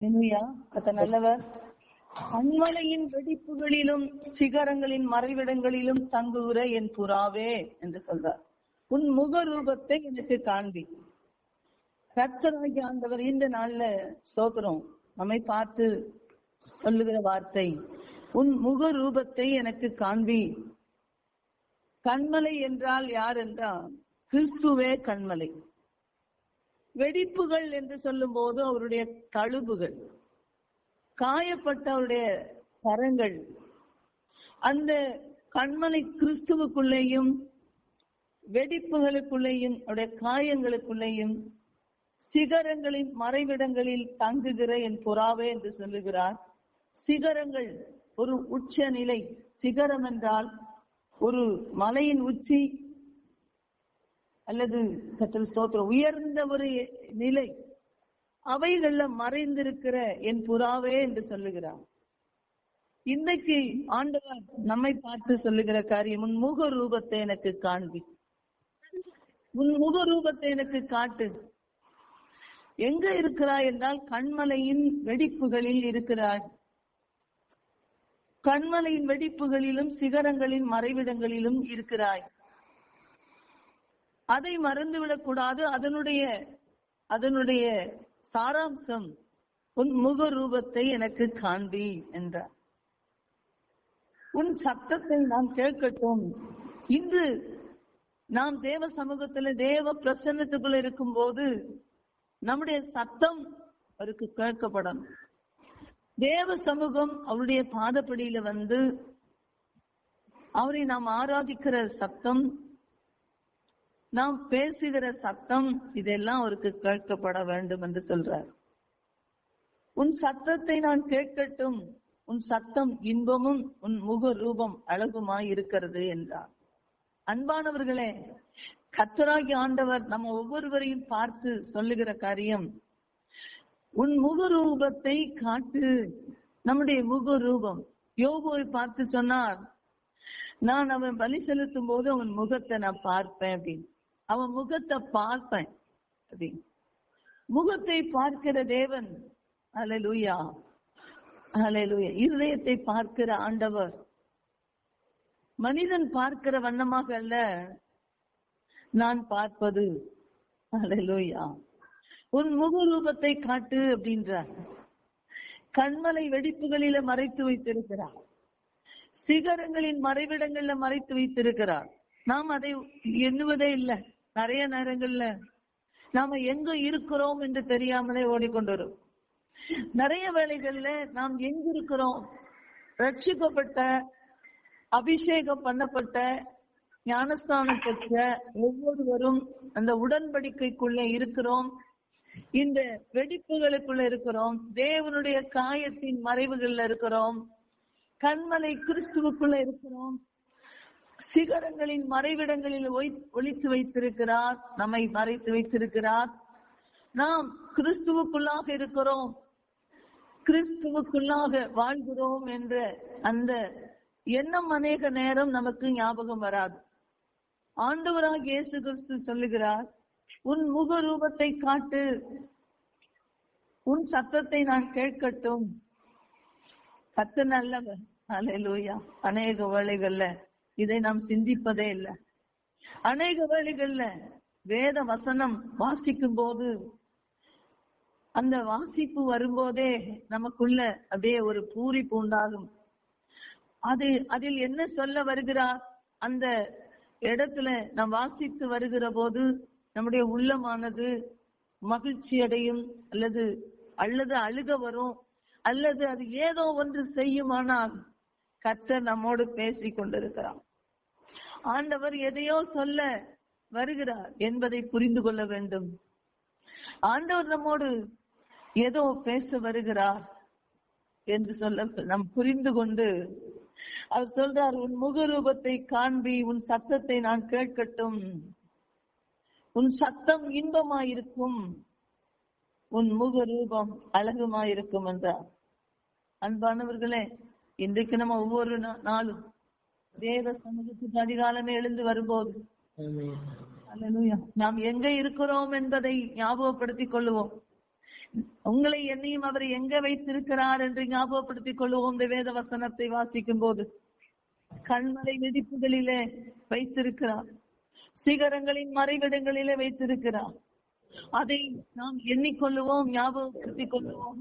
கத்த நல்லவர். கண்மலையின் வெடிப்புகளிலும் சிகரங்களின் மறைவிடங்களிலும் தங்குகிற என் புறாவே என்று சொல்றார். உன் முக ரூபத்தை எனக்கு காண்பி. கர்த்தராகி ஆண்டவர் இந்த நாள்ல சோதரம் நம்மை பார்த்து சொல்லுகிற வார்த்தை உன் முக ரூபத்தை எனக்கு காண்பி. கண்மலை என்றால் யார் என்றால் கிறிஸ்துவே கண்மலை. வெடிப்புகள் என்று சொல்லும் போது அவருடைய தழும்புகள் காயப்பட்ட அவருடைய கரங்கள் அந்த கண்மலை கிறிஸ்துவுக்குள்ளேயும் வெடிப்புகளுக்குள்ளேயும் அவருடைய காயங்களுக்குள்ளேயும் சிகரங்களின் மறைவிடங்களில் தங்குகிற என் புறாவே என்று சொல்லுகிறார். சிகரங்கள் ஒரு உச்ச நிலை சிகரம் என்றால் ஒரு மலையின் உச்சி அல்லது கத்திர ஸ்தோத்திரம் உயர்ந்த ஒரு நிலை. அவைகள்ல மறைந்திருக்கிற என் புறாவே என்று சொல்லுகிறார். இன்னைக்கு ஆண்டவர் நம்மை பார்த்து சொல்லுகிற காரியம் உன் முக ரூபத்தை எனக்கு காண்பி. உன் முக ரூபத்தை எனக்கு காட்டு. எங்க இருக்கிறாய் என்றால் கண்மலையின் வெடிப்புகளில் இருக்கிறாய். கண்மலையின் வெடிப்புகளிலும் சிகரங்களின் மறைவிடங்களிலும் இருக்கிறாய். அதை மறந்து விடக்கூடாது அதனுடைய அதனுடைய சாராம்சம் உன் முக ரூபத்தை எனக்கு காண்பி என்றார். உன் சத்தத்தை நாம் கேட்கட்டும். இன்று நாம் தேவ சமூகத்துல தேவ பிரசன்னத்துக்குள்ள இருக்கும் போது நம்முடைய சத்தம் அவருக்கு கேட்கப்படணும் தேவ சமூகம் அவருடைய பாதப்படியில வந்து அவரை நாம் ஆராதிக்கிற சத்தம் நாம் பேசுகிற சத்தம் இதெல்லாம் அவருக்கு கேட்கப்பட வேண்டும் என்று சொல்றார். உன் சத்தத்தை நான் கேட்கட்டும் உன் சத்தம் இன்பமும் உன் முக ரூபம் அழகுமாய் இருக்கிறது என்றார். அன்பானவர்களே கத்தராகி ஆண்டவர் நம்ம ஒவ்வொருவரையும் பார்த்து சொல்லுகிற காரியம் உன் முக ரூபத்தை காட்டு நம்முடைய முக ரூபம் யோகுவை பார்த்து சொன்னார் நான் அவன் பலி செலுத்தும் போது அவன் முகத்தை நான் பார்ப்பேன் அப்படின்னு. அவன் முகத்தை பார்ப்பேன். அப்படின்னு முகத்தை பார்க்கிற தேவன். அலலுயா அலலுயா இருதயத்தை பார்க்கிற ஆண்டவர். மனிதன் பார்க்கிற வண்ணமாக அல்ல. நான் பார்ப்பது. அலலுயா உன் முக ரூபத்தை காட்டு அப்படின்றார். கண்மலை வெடிப்புகளில மறைத்து வைத்திருக்கிறார். சிகரங்களின் மறைவிடங்கள்ல மறைத்து வைத்திருக்கிறார். நாம் அதை எண்ணுவதே இல்லை. நிறைய நேரங்கள்ல நாம எங்க இருக்கிறோம் என்று தெரியாமலே ஓடிக்கொண்டிரும் நிறைய வேளைகள்ல நாம் எங்க இருக்கிறோம் ரட்சிக்கப்பட்ட அபிஷேகம் பண்ணப்பட்ட ஞானஸ்தானம் பெற்ற ஒவ்வொருவரும் அந்த உடன்படிக்கைக்குள்ள இருக்கிறோம். இந்த வெடிப்புகளுக்குள்ள இருக்கிறோம். தேவனுடைய காயத்தின் மறைவுகள்ல இருக்கிறோம். கண்மலை கிறிஸ்துவுக்குள்ள இருக்கிறோம். சிகரங்களின் மறைவிடங்களில் ஒழித்து வைத்திருக்கிறார் நம்மை மறைத்து வைத்திருக்கிறார். நாம் கிறிஸ்துவுக்குள்ளாக இருக்கிறோம். கிறிஸ்துவுக்குள்ளாக வாழ்கிறோம் என்ற அந்த எண்ணம் அநேக நேரம் நமக்கு ஞாபகம் வராது. ஆண்டவராக இயேசு கிறிஸ்து சொல்லுகிறார் உன் முக ரூபத்தை காட்டு. உன் சத்தத்தை நான் கேட்கட்டும். கத்து நல்லவர் அலையலூயா அநேக வேலைகள்ல இதை நாம் சிந்திப்பதே இல்லை. அநேக வேளைகள்ல வேத வசனம் வாசிக்கும் போது அந்த வாசிப்பு வரும்போதே நமக்குள்ள அப்படியே ஒரு பூரிப்பு உண்டாகும். அது அதில் என்ன சொல்ல வருகிறார்? அந்த இடத்துல நாம் வாசித்து வருகிற போது நம்முடைய உள்ளமானது மகிழ்ச்சி அடையும் அல்லது அல்லது அழுக வரும் அல்லது அது ஏதோ ஒன்று செய்யுமானால் கர்த்தர் நம்மோடு பேசி கொண்டிருக்கிறார். ஆண்டவர் எதையோ சொல்ல வருகிறார் என்பதை புரிந்து கொள்ள வேண்டும். ஆண்டவர் நம்மோடு ஏதோ பேச வருகிறார் என்று சொல்ல நாம் புரிந்து கொண்டு அவர் சொல்றார் உன் முகரூபத்தை காண்பி உன் சத்தத்தை நான் கேட்கட்டும். உன் சத்தம் இன்பமாயிருக்கும். உன் முகரூபம் அழகுமாயிருக்கும் என்றார். அன்பானவர்களே இன்றைக்கு நம்ம ஒவ்வொரு நாளும் வேத சமூகத்துக்கு அதிகாலமே எழுந்து வரும்போது நாம் எங்க இருக்கிறோம் என்பதை ஞாபகப்படுத்திக் கொள்ளுவோம். உங்களை என்னையும் அவர் எங்க வைத்திருக்கிறார் என்று ஞாபகப்படுத்திக் கொள்வோம் இந்த வேத வசனத்தை வாசிக்கும் போது கண்மலை வெடிப்புகளிலே வைத்திருக்கிறார். சிகரங்களின் மறைவிடங்களிலே வைத்திருக்கிறார். அதை நாம் எண்ணிக்கொள்ளுவோம் ஞாபகப்படுத்திக் கொள்ளுவோம்.